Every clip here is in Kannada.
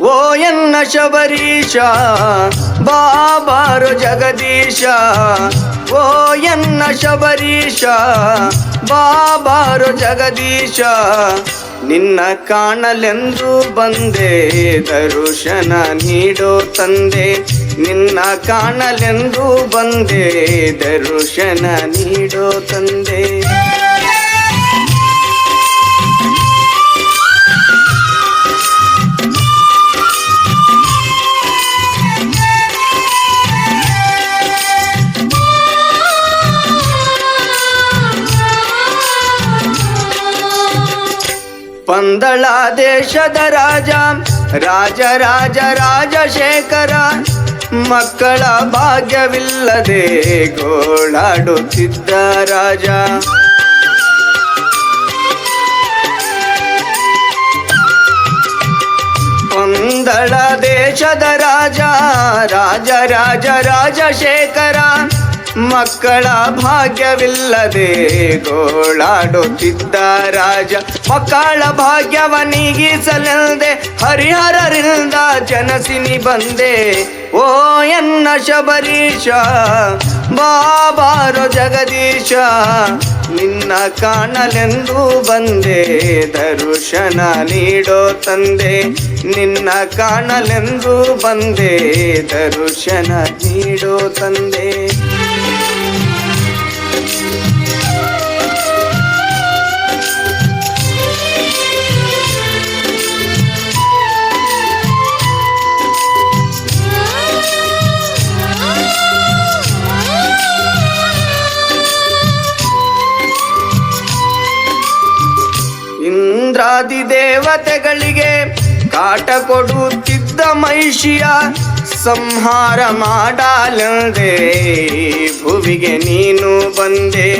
ಓ ಎನ್ನ ಶಬರೀಶ ಬಾಬಾರು ಜಗದೀಶ. ಓ ಎನ್ನ ಶಬರೀಶ ಬಾಬಾರು ಜಗದೀಶ. ನಿನ್ನ ಕಾಣಲೆಂದು ಬಂದೆ, ದರುಶನ ನೀಡೋ ತಂದೆ. ನಿನ್ನ ಕಾಣಲೆಂದು ಬಂದೆ, ದರುಶನ ನೀಡೋ ತಂದೆ. ಪಂದಳ ದೇಶದ ರಾಜ ರಾಜ ರಾಜ ರಾಜಶೇಖರ ಮಕ್ಕಳ ಭಾಗ್ಯವಿಲ್ಲದೆ ಗೋಳಾಡುತ್ತಿದ್ದ ರಾಜ. ಪಂದಳ ದೇಶದ ರಾಜ ರಾಜ ರಾಜ ರಾಜಶೇಖರ ಮಕ್ಕಳ ಭಾಗ್ಯವಿಲ್ಲದೆ ಗೋಳಾಡುತ್ತಿದ್ದ ರಾಜ. ಮಕ್ಕಳ ಭಾಗ್ಯವನಿಗಿಸಲೆಂದೆ ಹರಿಹರರಿಂದ ಜನಸಿನಿ ಬಂದೆ. ಓ ಎನ್ನ ಶಬರೀಶ ಬಾಬಾರೋ ಜಗದೀಶ, ನಿನ್ನ ಕಾಣಲೆಂದು ಬಂದೆ. ದರುಶನ ನೀಡೋ ತಂದೆ, ನಿನ್ನ ಕಾಣಲೆಂದು ಬಂದೆ. ದರುಶನ ನೀಡೋ ತಂದೆ. ಇಂದ್ರಾದಿ ದೇವತೆಗಳಿಗೆ ಕಾಟ ಕೊಡುತ್ತಿದ್ದ ಮಹಿಷಿಯ ಸಂಹಾರ ಮಾಡಲೆಂದೇ ಭುವಿಗೆ ನೀನು ಬಂದೆ.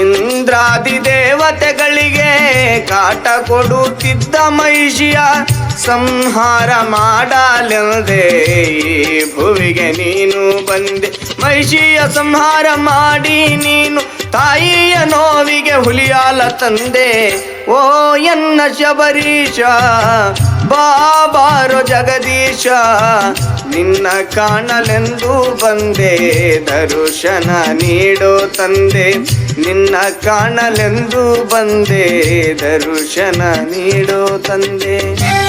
ಇಂದ್ರಾದಿ ದೇವತೆಗಳಿಗೆ ಕಾಟ ಕೊಡುತ್ತಿದ್ದ ಮಹಿಷಿಯ ಸಂಹಾರ ಮಾಡಲೆಂದೇ ಭುವಿಗೆ ನೀನು ಬಂದೆ. ಮಹಿಷಿಯ ಸಂಹಾರ ಮಾಡಿ ನೀನು ತಾಯಿಯ ನೋವಿಗೆ ಹುಲಿಯಾಲ ತಂದೆ. ಓ, ಎನ್ನ ಶಬರೀಶ ಬಾಬಾರೋ ಜಗದೀಶ, ನಿನ್ನ ಕಾಣಲೆಂದು ಬಂದೆ. ದರುಶನ ನೀಡೋ ತಂದೆ, ನಿನ್ನ ಕಾಣಲೆಂದು ಬಂದೆ. ದರುಶನ ನೀಡೋ ತಂದೆ.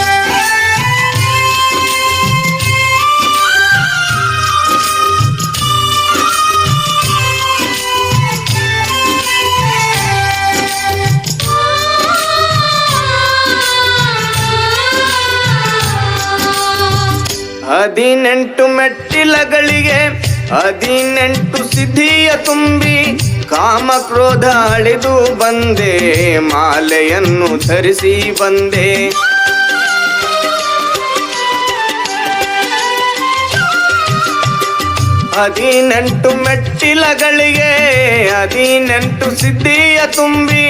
ಹದಿನೆಂಟು ಮೆಟ್ಟಿಲಗಳಿಗೆ, ಹದಿನೆಂಟು ಸಿದ್ಧಿಯ ತುಂಬಿ ಕಾಮ ಕ್ರೋಧ ಅಳೆದು ಬಂದೆ, ಮಾಲೆಯನ್ನು ಧರಿಸಿ ಬಂದೆ. ಹದಿನೆಂಟು ಮೆಟ್ಟಿಲಗಳಿಗೆ, ಹದಿನೆಂಟು ಸಿದ್ಧಿಯ ತುಂಬಿ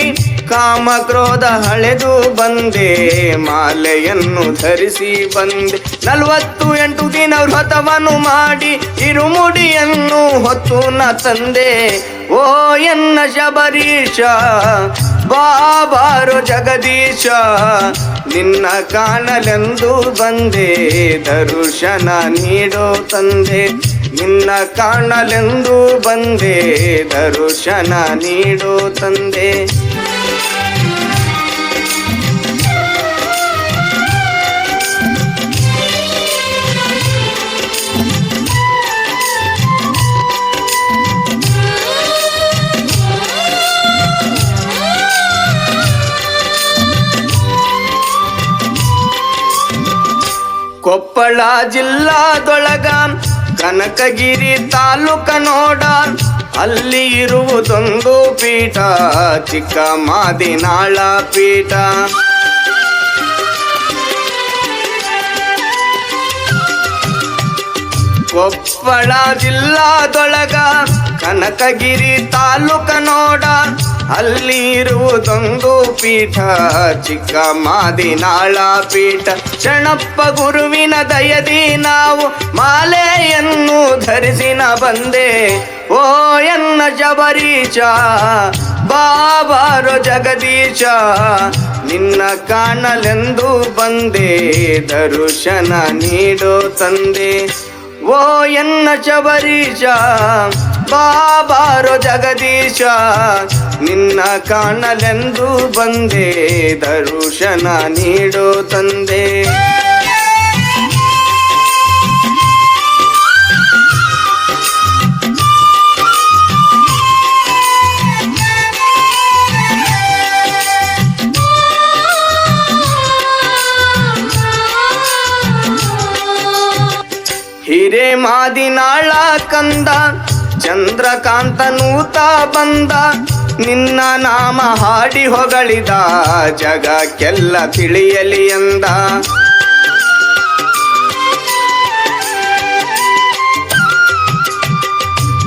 ಕಾಮ ಕ್ರೋಧ ಹಳೆದು ಬಂದೆ, ಮಾಲೆಯನ್ನು ಧರಿಸಿ ಬಂದೆ. ನಲವತ್ತು ಎಂಟು ದಿನ ವ್ರತವನ್ನು ಮಾಡಿ ಇರುಮುಡಿಯನ್ನು ಹೊತ್ತು ನ ತಂದೆ ಓ ಎನ್ನ ಶಬರೀಶ, ಬಾಬಾರು ಜಗದೀಶ, ನಿನ್ನ ಕಾಣಲೆಂದು ಬಂದೆ, ದರುಶನ ನೀಡೋ ತಂದೆ. ನಿನ್ನ ಕಾಣಲೆಂದು ಬಂದೆ, ದರುಶನ ನೀಡೋ ತಂದೆ. ಕೊಪ್ಪಳ ಜಿಲ್ಲಾದೊಳಗ ಕನಕಗಿರಿ ತಾಲೂಕ ನೋಡ, ಅಲ್ಲಿ ಇರುವುದೊಂದು ಪೀಠ, ಚಿಕ್ಕ ಮಾದಿನಾಳ ಪೀಠ. ಕೊಪ್ಪಳ ಜಿಲ್ಲಾದೊಳಗ ಕನಕಗಿರಿ ತಾಲೂಕ ನೋಡ ಅಲ್ಲಿ ಇರುವುದೊಂದು ಪೀಠ, ಚಿಕ್ಕ ಮಾದಿನಾಳ ಪೀಠ. ಶರಣಪ್ಪ ಗುರುವಿನ ದಯದಿ ನಾವು ಮಾಲೆಯ ಮಾಲೆಯನ್ನು ಧರಿಸಿನ ಬಂದೆ. ಓ ಎನ್ನ ಜಬರೀಚ, ಬಾಬಾರೋ ಜಗದೀಶ ನಿನ್ನ ಕಾಣಲೆಂದು ಬಂದೆ, ದರುಶನ ನೀಡೋ ತಂದೆ. ಓ ಎನ್ನ ಚಬರೀಶ ಬಾಬಾರೋ ಜಗದೀಶ ನಿನ್ನ ಕಾಣಲೆಂದು ಬಂದೆ ದರುಶನ ನೀಡೋ ತಂದೆ. ಹಿರೇ ಮಾದಿನಾಳ ಕಂದ ಚಂದ್ರಕಾಂತನೂತ ಬಂದ. ನಿನ್ನ ನಾಮ ಹಾಡಿ ಹೊಗಳಿದ ಜಗಕ್ಕೆಲ್ಲ ತಿಳಿಯಲಿ ಎಂದ.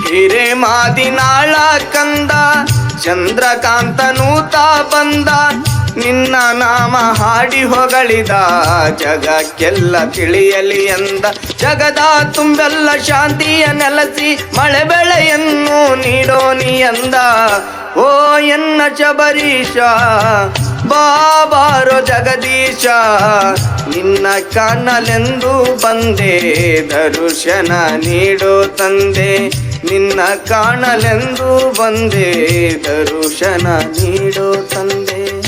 ಹಿರೇ ಮಾದಿನಾಳ ಕಂದ ಚಂದ್ರಕಾಂತನೂತ ಬಂದ. ನಿನ್ನ ನಾಮ ಹಾಡಿ ಹೊಗಳಿದ ಜಗಕ್ಕೆಲ್ಲ ತಿಳಿಯಲಿ ಎಂದ. ಜಗದ ತುಂಬೆಲ್ಲ ಶಾಂತಿಯ ನೆಲಸಿ ಮಳೆ ಬೆಳೆಯನ್ನು ನೀಡೋ ನೀ ಎಂದ. ಓ ಎನ್ನ ಶಬರೀಶ, ಬಾಬಾರೋ ಜಗದೀಶ, ನಿನ್ನ ಕಾಣಲೆಂದು ಬಂದೆ, ದರುಶನ ನೀಡೋ ತಂದೆ. ನಿನ್ನ ಕಾಣಲೆಂದು ಬಂದೆ, ದರುಶನ ನೀಡೋ ತಂದೆ.